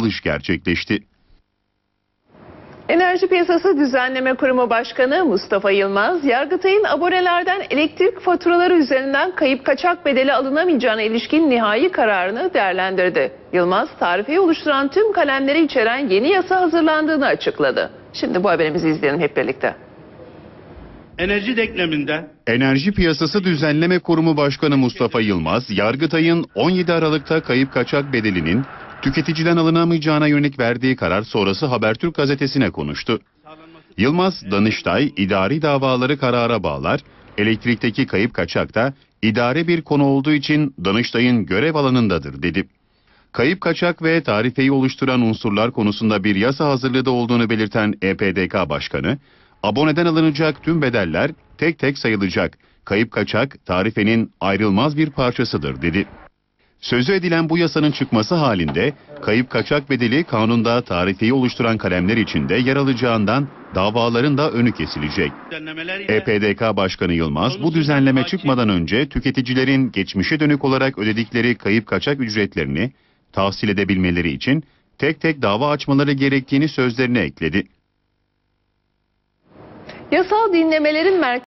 alış gerçekleşti. Enerji Piyasası Düzenleme Kurumu Başkanı Mustafa Yılmaz, Yargıtay'ın abonelerden elektrik faturaları üzerinden kayıp kaçak bedeli alınamayacağına ilişkin nihai kararını değerlendirdi. Yılmaz, tarifeyi oluşturan tüm kalemleri içeren yeni yasa hazırlandığını açıkladı. Şimdi bu haberimizi izleyelim hep birlikte. enerji denkleminde Enerji Piyasası Düzenleme Kurumu Başkanı Mustafa Yılmaz, Yargıtay'ın 17 Aralık'ta kayıp kaçak bedelinin tüketiciden alınamayacağına yönelik verdiği karar sonrası Habertürk gazetesine konuştu. Yılmaz, Danıştay idari davaları karara bağlar, elektrikteki kayıp kaçak da idari bir konu olduğu için Danıştay'ın görev alanındadır dedi. Kayıp kaçak ve tarifeyi oluşturan unsurlar konusunda bir yasa hazırlığı da olduğunu belirten EPDK Başkanı, aboneden alınacak tüm bedeller tek tek sayılacak. Kayıp kaçak tarifenin ayrılmaz bir parçasıdır dedi. Sözü edilen bu yasanın çıkması halinde kayıp kaçak bedeli kanunda tarifeyi oluşturan kalemler içinde yer alacağından davaların da önü kesilecek. düzenlemeler E EPDK Başkanı Yılmaz bu düzenleme çıkmadan önce tüketicilerin geçmişe dönük olarak ödedikleri kayıp kaçak ücretlerini tahsil edebilmeleri için tek tek dava açmaları gerektiğini sözlerine ekledi. Yasal dinlemelerin merkezi